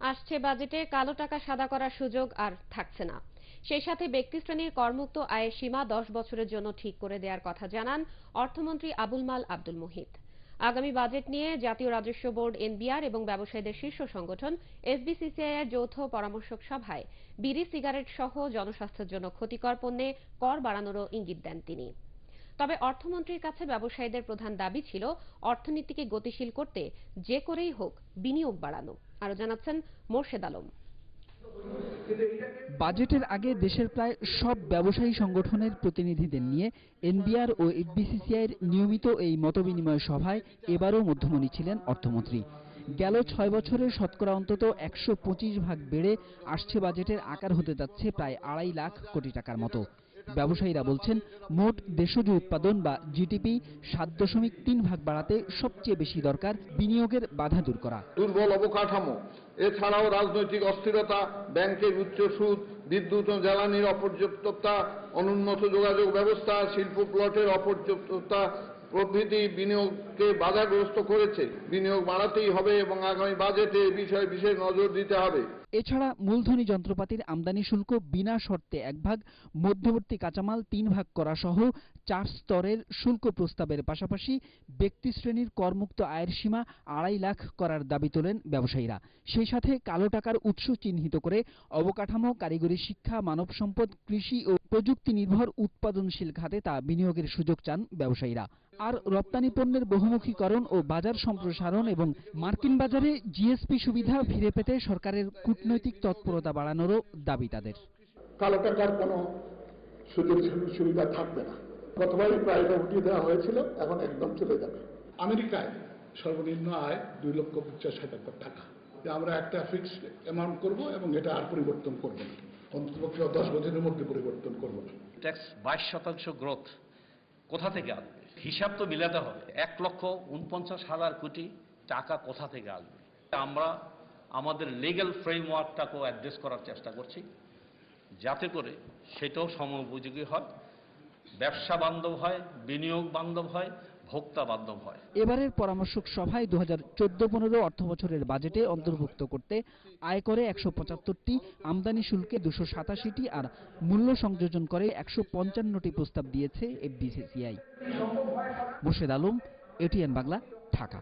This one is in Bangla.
আসছে বাজেটে কালো টাকা সাদা করার সুযোগ আর থাকছে না। সেই সাথে ব্যক্তিশ্রেণীর করমুক্ত আয়ের সীমা দশ বছরের জন্য ঠিক করে দেওয়ার কথা জানান অর্থমন্ত্রী আবুল মাল আব্দুল মুহিত। আগামী বাজেট নিয়ে জাতীয় রাজস্ব বোর্ড, এনবিআর এবং ব্যবসায়ীদের শীর্ষ সংগঠন, এসবিসিসিআই এর যৌথ পরামর্শক সভায় বিড়ি, সিগারেট সহ জনস্বাস্থ্যের জন্য ক্ষতিকর পণ্যে কর বাড়ানোরও ইঙ্গিত দেন তিনি। তবে অর্থমন্ত্রীর কাছে ব্যবসায়ীদের প্রধান দাবি ছিল, অর্থনীতিকে গতিশীল করতে যে করেই হোক বিনিয়োগ বাড়ানো। আরও জানাচ্ছেন মোর্শেদ আলম। বাজেটের আগে দেশের প্রায় সব ব্যবসায়ী সংগঠনের প্রতিনিধিদের নিয়ে এনবিআর ও বিসিসিআইয়ের নিয়মিত এই মতবিনিময় সভায় এবারও মধ্যমণি ছিলেন অর্থমন্ত্রী। গেল ছয় বছরে শতকরা অন্তত একশো পঁচিশ ভাগ বেড়ে আসছে বাজেটের আকার হতে যাচ্ছে প্রায় আড়াই লাখ কোটি টাকার মতো। ব্যবসায়ীরা বলছেন, মোট দেশজ উৎপাদন বা জিডিপি সাত দশমিক তিন ভাগ বাড়াতে সবচেয়ে বেশি দরকার বিনিয়োগের বাধা দূর করা। দুর্বল অবকাঠামো, এছাড়াও রাজনৈতিক অস্থিরতা, ব্যাংকের উচ্চ সুদ, বিদ্যুৎ ও জ্বালানির অপর্যাপ্ততা, অনুন্নত যোগাযোগ ব্যবস্থা, শিল্প প্লটের অপর্যাপ্ততা প্রভৃতি বিনিয়োগকে বাধাগ্রস্ত করেছে। বিনিয়োগ বাড়াতেই হবে এবং আগামী বাজেটে এ বিষয়ে বিশেষ নজর দিতে হবে। এছাড়া মূলধনী যন্ত্রপাতির আমদানি শুল্ক বিনা শর্তে এক ভাগ মধ্যবর্তী কাঁচামাল তিন ভাগ করা সহ চার স্তরের শুল্ক প্রস্তাবের পাশাপাশি ব্যক্তি শ্রেণির করমুক্ত আয়ের সীমা আড়াই লাখ করার দাবি তোলেন ব্যবসায়ীরা। সেই সাথে কালো টাকার উৎস চিহ্নিত করে অবকাঠামো, কারিগরি শিক্ষা, মানব সম্পদ, কৃষি ও প্রযুক্তি নির্ভর উৎপাদনশীল খাতে তা বিনিয়োগের সুযোগ চান ব্যবসায়ীরা। আর রপ্তানি পণ্যের বহুমুখীকরণ ও বাজার সম্প্রসারণ এবং মার্কিন বাজারে জিএসপি সুবিধা ফিরে পেতে সরকারের কূটনৈতিক তৎপরতা বাড়ানোরও দাবি তাদের। কালো টাকার কোনো সুযোগ সুবিধা থাকবে না। গতবারই প্রায় উঠিয়ে দেওয়া হয়েছিল এখন একদম চলে যাবে। আমেরিকায় সর্বনিম্ন আয় দুই লক্ষ পঞ্চাশ হাজার টাকা। আমরা একটা ফিক্সড অ্যামাউন্ট করব এবং এটা আর পরিবর্তন করব না। অন্ততপক্ষে দশ বছরের মধ্যে পরিবর্তন করব না। ট্যাক্স বাইশ শতাংশ গ্রোথ কোথা থেকে আসবে হিসাব তো মিলাতে হবে। এক লক্ষ উনপঞ্চাশ হাজার কোটি টাকা কোথা থেকে আসবে? আমরা আমাদের লিগ্যাল ফ্রেমওয়ার্কটাকেও অ্যাড্রেস করার চেষ্টা করছি, যাতে করে সেটাও সময়োপযোগী হয়, ব্যবসা বান্ধব হয়, বিনিয়োগ বান্ধব হয় ভোক্তা বান্ধব হয়। এবারের পরামর্শক সভায় দু হাজার চোদ্দ পনেরো অর্থ বছরের বাজেটে অন্তর্ভুক্ত করতে আয়করে একশো পঁচাত্তরটি, আমদানি শুল্কে দুশো সাতাশিটি আর মূল্য সংযোজন করে একশো পঞ্চান্নটি প্রস্তাব দিয়েছে এফবিসিসিআই মোর্শেদ আলম, এটিএন বাংলা, ঢাকা।